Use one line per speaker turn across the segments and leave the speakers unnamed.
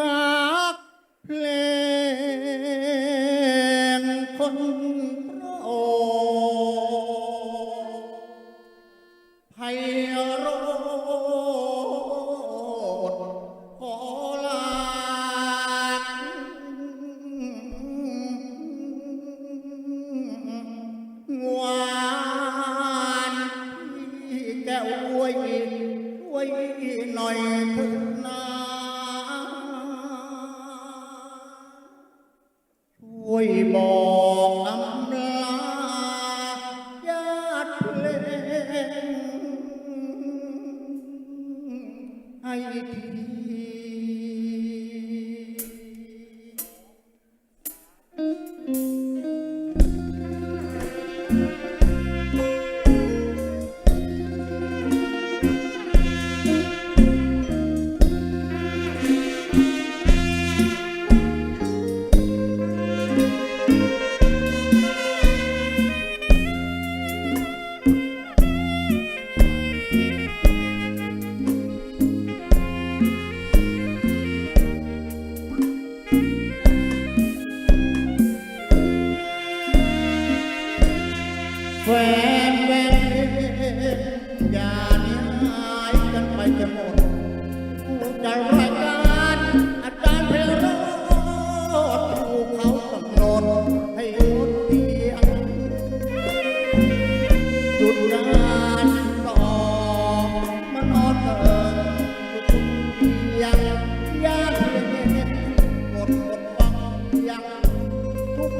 ดักเพล ยบอกอำลายาดเลงให้ที thank you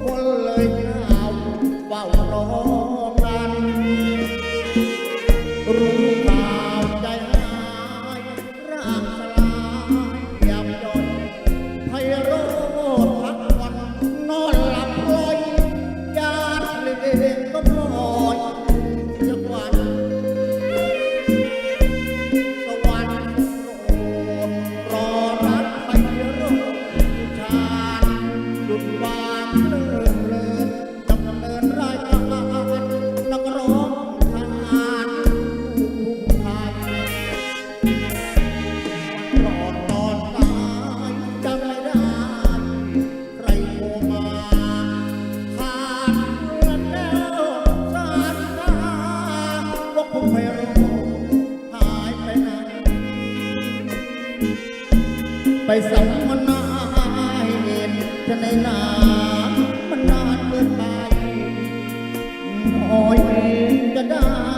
คนเลยข่าเฝ้ารอ ไปสัมมนาเห็นจะในนามันนานเกินไปน้อยจะได้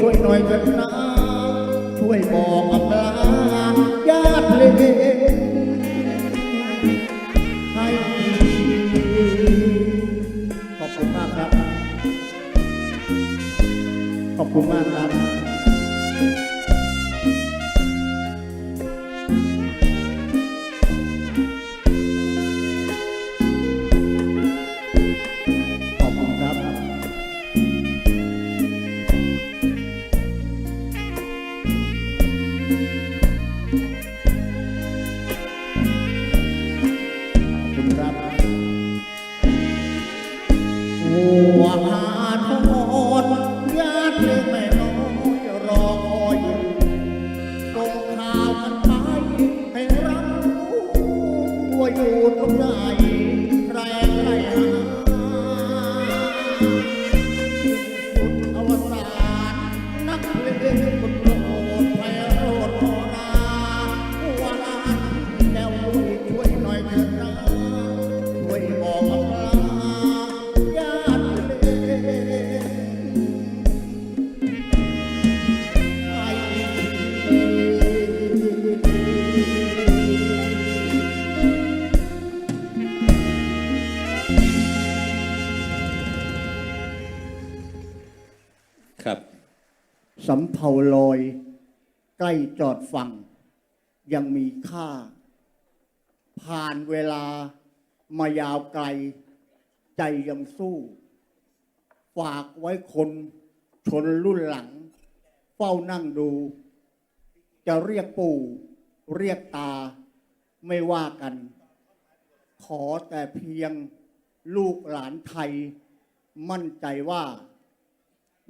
ช่วยหน่อยเถิดนะช่วยบอกอำลาญาติเลให้ขอบคุณมากครับ ขอบคุณมากครับ 嗯。
ครับ
สำเภาลอย ใกล้จอดฝั่ง ยังมีค่า ผ่านเวลามายาวไกล ใจยังสู้ ฝากไว้คนชนรุ่นหลัง เฝ้านั่งดู จะเรียกปู่ เรียกตาไม่ว่ากัน ขอแต่เพียงลูกหลานไทย มั่นใจว่า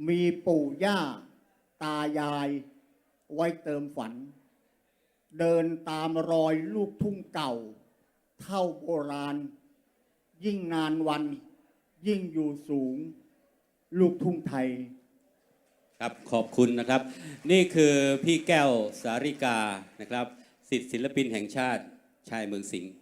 มีปู่ย่า ตายาย ไว้เติมฝัน เดินตามรอยลูกทุ่งเก่า เท่าโบราณ ยิ่งนานวัน ยิ่งอยู่สูง ลูกทุ่งไทย
ครับขอบคุณนะครับ นี่คือพี่แก้วสาริกานะครับ สิทธิศิลปินแห่งชาติชายเมืองสิงห์